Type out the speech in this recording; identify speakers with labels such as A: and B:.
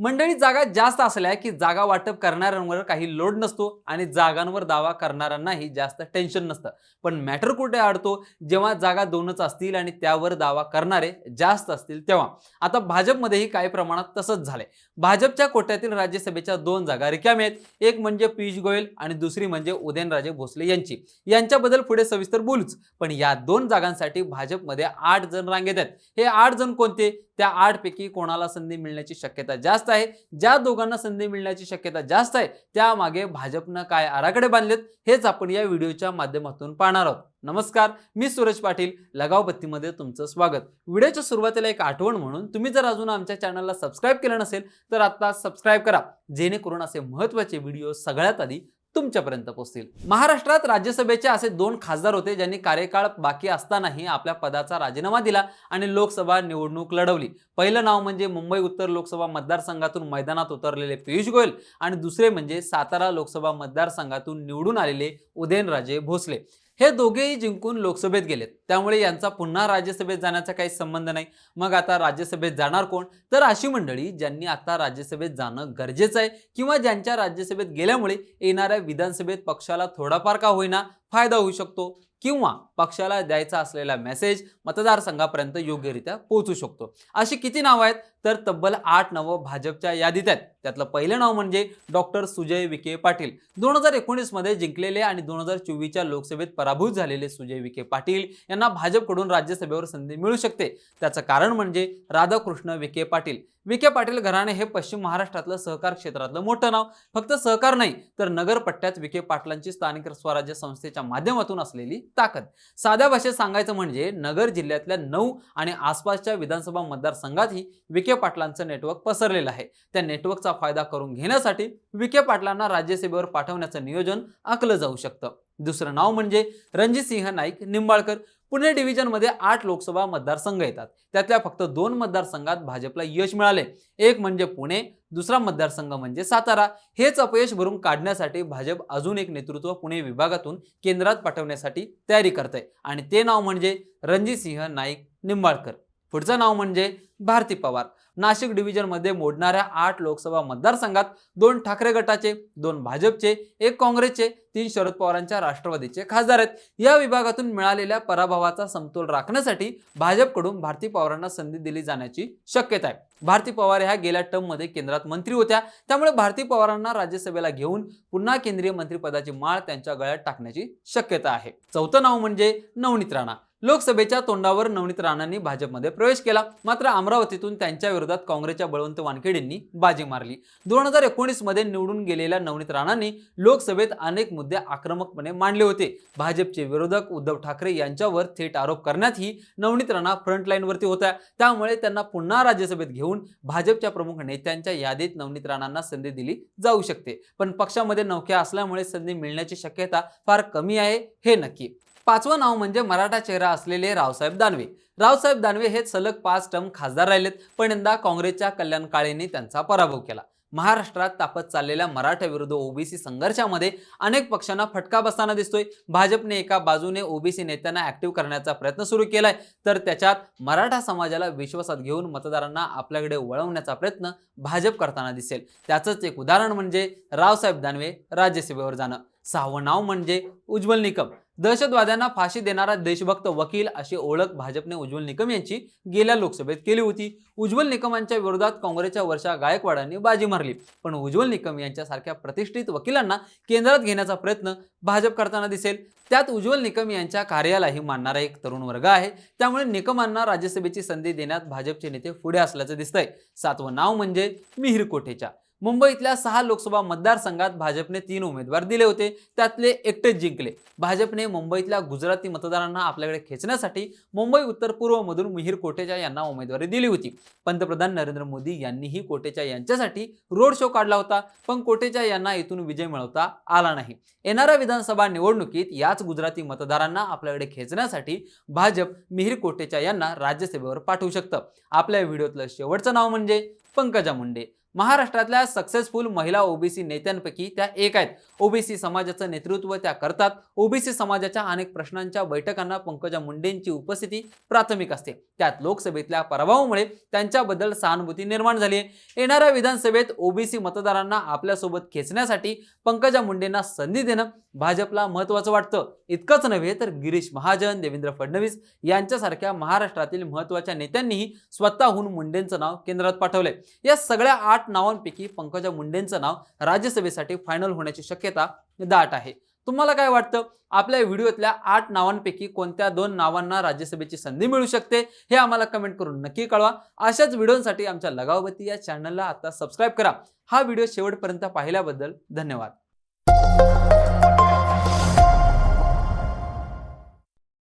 A: मंडळी जागा जास्त असल्या की जागा वाटप करणाऱ्यांवर काही लोड नसतो आणि जागांवर दावा करणाऱ्यांनाही जास्त टेन्शन नसतं. पण मॅटर कुठे अडतो जेव्हा जागा दोनच असतील आणि त्यावर दावा करणारे जास्त असतील तेव्हा. आता भाजपमध्येही काही प्रमाणात तसंच झालंय. भाजपच्या कोट्यातील राज्यसभेच्या दोन जागा रिकाम्या आहेत. एक म्हणजे पियुष गोयल आणि दुसरी म्हणजे उदयनराजे भोसले यांची. यांच्याबद्दल पुढे सविस्तर बोलूच. पण या दोन जागांसाठी भाजपमध्ये आठ जण रांगेत आहेत. हे आठ जण कोणते? त्या आठपैकी कोणाला संधी मिळण्याची शक्यता जास्त आहे. ज्या दोघांना संधी मिळण्याची शक्यता जास्त आहे त्यामागे भाजपनं काय आराखडे बांधलेत हेच आपण या व्हिडिओच्या माध्यमातून पाहणार आहोत. नमस्कार मी सूरज पाटील लगाव बत्तीमध्ये तुमचं स्वागत. व्हिडिओच्या सुरुवातीला एक आठवण म्हणून तुम्ही जर अजून आमच्या चॅनलला सबस्क्राईब केलं नसेल तर आता सबस्क्राईब करा. जेणेकरून असे महत्त्वाचे व्हिडिओ सगळ्यात आधी तुमच्यापर्यंत पोहोचतील. महाराष्ट्रात राज्यसभेचे असे दोन खासदार होते ज्यांनी कार्यकाळ बाकी असतानाही आपल्या पदाचा राजीनामा दिला आणि लोकसभा निवडणूक लढवली. पहिलं नाव म्हणजे मुंबई उत्तर लोकसभा मतदारसंघातून मैदानात उतरलेले पियुष गोयल आणि दुसरे म्हणजे सातारा लोकसभा मतदारसंघातून निवडून आलेले उदयनराजे भोसले. हे दोघेही जिंकून लोकसभेत गेलेत. त्यामुळे यांचा पुन्हा राज्यसभेत जाण्याचा काही संबंध नाही. मग आता राज्यसभेत जाणार कोण? तर अशी मंडळी ज्यांनी आता राज्यसभेत जाणं गरजेचं आहे किंवा ज्यांच्या राज्यसभेत गेल्यामुळे येणाऱ्या विधानसभेत पक्षाला थोडाफार का होईना फायदा होऊ शकतो किंवा पक्षाला द्यायचा असलेला मेसेज मतदारसंघापर्यंत योग्यरित्या पोहोचू शकतो. अशी किती नावं आहेत? तर तब्बल आठ नावं भाजपच्या यादीत आहेत. त्यातलं पहिलं नाव म्हणजे डॉक्टर सुजय विखे पाटील. दोन हजार एकोणीसमध्ये जिंकलेले आणि दोन हजार चोवीसच्या लोकसभेत पराभूत झालेले सुजय विखे पाटील यांना भाजपकडून राज्यसभेवर संधी मिळू शकते. त्याचं कारण म्हणजे राधाकृष्ण विखे पाटील. विखे पाटील घराणे हे पश्चिम महाराष्ट्रातलं सहकार क्षेत्रातलं मोठं नाव. फक्त सहकार नाही तर नगरपट्ट्यात विखे पाटलांची स्थानिक स्वराज्य संस्थेच्या माध्यमातून असलेली ताकद. साध्या भाषेत सांगायचं म्हणजे नगर जिल्ह्यातल्या नऊ आणि आसपासच्या विधानसभा मतदारसंघातही विखे पाटलांचं नेटवर्क पसरलेलं आहे. त्या नेटवर्कचा फायदा करून घेण्यासाठी विखे पाटलांना राज्यसभेवर पाठवण्याचं नियोजन आखलं जाऊ शकतं. दुसरं नाव म्हणजे रणजितसिंह नाईक निंबाळकर. पुणे डिव्हिजनमध्ये आठ लोकसभा मतदारसंघ येतात. त्यातल्या फक्त दोन मतदारसंघात भाजपला यश मिळाले. एक म्हणजे पुणे दुसरा मतदारसंघ म्हणजे सातारा. हेच अपयश भरून काढण्यासाठी भाजप अजून एक नेतृत्व पुणे विभागातून केंद्रात पाठवण्यासाठी तयारी करते आणि ते नाव म्हणजे रणजितसिंह नाईक निंबाळकर. पुढचं नाव म्हणजे भारती पवार. नाशिक डिव्हिजनमध्ये मोडणाऱ्या आठ लोकसभा मतदारसंघात दोन ठाकरे गटाचे दोन भाजपचे एक काँग्रेसचे तीन शरद पवारांच्या राष्ट्रवादीचे खासदार आहेत. या विभागातून मिळालेल्या पराभवाचा समतोल राखण्यासाठी भाजपकडून भारती पवारांना संधी दिली जाण्याची शक्यता आहे. भारती पवार ह्या गेल्या टर्ममध्ये केंद्रात मंत्री होत्या. त्यामुळे भारती पवारांना राज्यसभेला घेऊन पुन्हा केंद्रीय मंत्रिपदाची माळ त्यांच्या गळ्यात टाकण्याची शक्यता आहे. चौथं नाव म्हणजे नवनीत राणा. लोकसभेच्या तोंडावर नवनीत राणांनी भाजपमध्ये प्रवेश केला. मात्र अमरावतीतून त्यांच्या विरोधात काँग्रेसच्या बळवंत वानखेडेंनी बाजी मारली. दोन हजार एकोणीसमध्ये निवडून गेलेल्या नवनीत राणांनी लोकसभेत अनेक मुद्दे आक्रमकपणे मांडले होते. भाजपचे विरोधक उद्धव ठाकरे यांच्यावर थेट आरोप करण्यातही नवनीत राणा फ्रंटलाईनवरती होत्या. त्यामुळे त्यांना पुन्हा राज्यसभेत घेऊन भाजपच्या प्रमुख नेत्यांच्या यादीत नवनीत राणांना संधी दिली जाऊ शकते. पण पक्षामध्ये नौक्या असल्यामुळे संधी मिळण्याची शक्यता फार कमी आहे हे नक्की. पाचवं नाव म्हणजे मराठा चेहरा असलेले रावसाहेब दानवे. रावसाहेब दानवे हे सलग पाच टर्म खासदार राहिलेत पण यंदा काँग्रेसच्या कल्याण काळेंनी त्यांचा पराभव केला. महाराष्ट्रात तापत चाललेल्या मराठा विरुद्ध ओबीसी संघर्षामध्ये अनेक पक्षांना फटका बसताना दिसतोय. भाजपने एका बाजूने ओबीसी नेत्यांना ऍक्टिव्ह करण्याचा प्रयत्न सुरू केलाय. तर त्याच्यात मराठा समाजाला विश्वासात घेऊन मतदारांना आपल्याकडे वळवण्याचा प्रयत्न भाजप करताना दिसेल. त्याचंच एक उदाहरण म्हणजे रावसाहेब दानवे राज्यसभेवर जाणं. सहावं नाव म्हणजे उज्ज्वल निकम. दहशतवाद्यांना फाशी देणारा देशभक्त वकील अशी ओळख भाजपने उज्ज्वल निकम यांची गेल्या लोकसभेत केली होती. उज्ज्वल निकमांच्या विरोधात काँग्रेसच्या वर्षा गायकवाडांनी बाजी मारली. पण उज्ज्वल निकम यांच्यासारख्या प्रतिष्ठित वकिलांना केंद्रात घेण्याचा प्रयत्न भाजप करताना दिसेल. त्यात उज्ज्वल निकम यांच्या कार्यालाही मानणारा एक तरुण वर्ग आहे. त्यामुळे निकमांना राज्यसभेची संधी देण्यात भाजपचे नेते पुढे असल्याचं दिसतंय. सातवं नाव म्हणजे मिहीर कोठेच्या. मुंबईतल्या सहा लोकसभा मतदारसंघात भाजपने तीन उमेदवार दिले होते. त्यातले एकटेच जिंकले. भाजपने मुंबईतल्या गुजराती मतदारांना आपल्याकडे खेचण्यासाठी मुंबई उत्तर पूर्वमधून मिहिर कोटेचा यांना उमेदवारी दिली होती. पंतप्रधान नरेंद्र मोदी यांनीही कोटेचा यांच्यासाठी रोड शो काढला होता पण कोटेचा यांना इथून विजय मिळवता आला नाही. येणाऱ्या विधानसभा निवडणुकीत याच गुजराती मतदारांना आपल्याकडे खेचण्यासाठी भाजप मिहिर कोटेचा यांना राज्यसभेवर पाठवू शकतं. आपल्या व्हिडिओतलं शेवटचं नाव म्हणजे पंकजा मुंडे. महाराष्ट्रातल्या सक्सेसफुल महिला ओबीसी नेत्यांपैकी त्या एक आहेत. ओबीसी समाजाचं नेतृत्व त्या करतात. ओबीसी समाजाच्या अनेक प्रश्नांच्या बैठकांना पंकजा मुंडेंची उपस्थिती प्राथमिक असते. त्यात लोकसभेतल्या पराभवामुळे त्यांच्याबद्दल सहानुभूती निर्माण झाली आहे. येणाऱ्या विधानसभेत ओबीसी मतदारांना आपल्यासोबत खेचण्यासाठी पंकजा मुंडेंना संधी देणं भाजपला महत्वाचं वाटतं. इतकंच नव्हे तर गिरीश महाजन देवेंद्र फडणवीस यांच्यासारख्या महाराष्ट्रातील महत्त्वाच्या नेत्यांनीही स्वतःहून मुंडेंचं नाव केंद्रात पाठवलंय. या सगळ्या आठ नावांपैकी पंकजा मुंडेंचं नाव राज्यसभेसाठी फायनल होण्याची शक्यता दाट आहे. तुम्हाला काय वाटतं? आपल्या व्हिडिओतल्या आठ नावांपैकी कोणत्या दोन नावांना राज्यसभेची संधी मिळू शकते? हे आम्हाला कमेंट करून नक्की कळवा. अशाच व्हिडिओसाठी आमच्या लगावती या चॅनलला आता सबस्क्राईब करा. हा व्हिडिओ शेवटपर्यंत पाहिल्याबद्दल धन्यवाद.